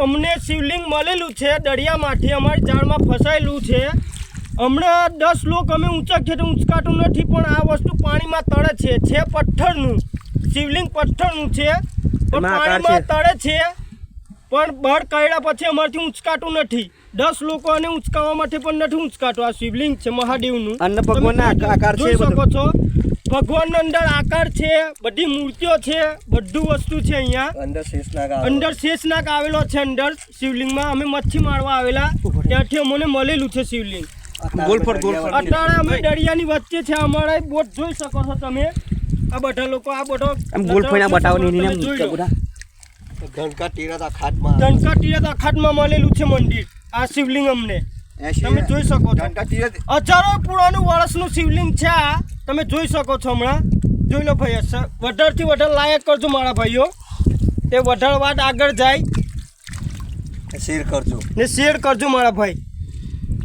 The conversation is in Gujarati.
અમને શિવલિંગ મળેલું છે દરિયામાંથી અમારી જાળમાં ફસાયેલું છે. હમણાં દસ લોક અમે ઊંચા તો ઊંચકાતું નથી પણ આ વસ્તુ પાણીમાં તળે છે. છે પથ્થરનું. શિવલિંગ પથ્થરનું છે પણ પાણીમાં તળે છે. પણ બળ કર્યા પછી અમારથી ઊંચકાતું નથી. દસ લોકોને ઊંચકાવા માટે પણ નથી ઊંચકાતું આ શિવલિંગ છે મહાદેવનું. જોઈ-. શકો છો. ભગવાનનો અંદર આકાર છે બધી મૂર્તિઓ છે બધું વસ્તુ છે અહીંયા. અંદર શેષનાગ અંદર શેષનાગ આવેલો છે અંદર. શિવલિંગમાં અમે મચ્છી મારવા આવેલા. ત્યાંથી અમને મળેલું છે શિવલિંગ. અત્યારે અમે દરિયાની વચ્ચે છે અમારા બોટ જોઈ શકો છો તમે. આ બધા લોકો આ બધો ગોલ ફોઈના બતાવો ને તમે એને જોઈ લો. બધા ઘનકા તીરથ અખાતમાં ધનકા તીરથ અખાતમાં મળેલું છે મંદિર. આ શિવલિંગ અમને. તમે જોઈ શકો છો. હજારો પુરાણું વર્ષનું શિવલિંગ છે આ. તમે જોઈ શકો છો હમણાં. જોઈ લો ભાઈ સર વધારથી વધારે લાયક કરજો મારા ભાઈઓ. એ વધારે વાત આગળ જાય. શેર કરજો. ને શેર કરજો મારા ભાઈ.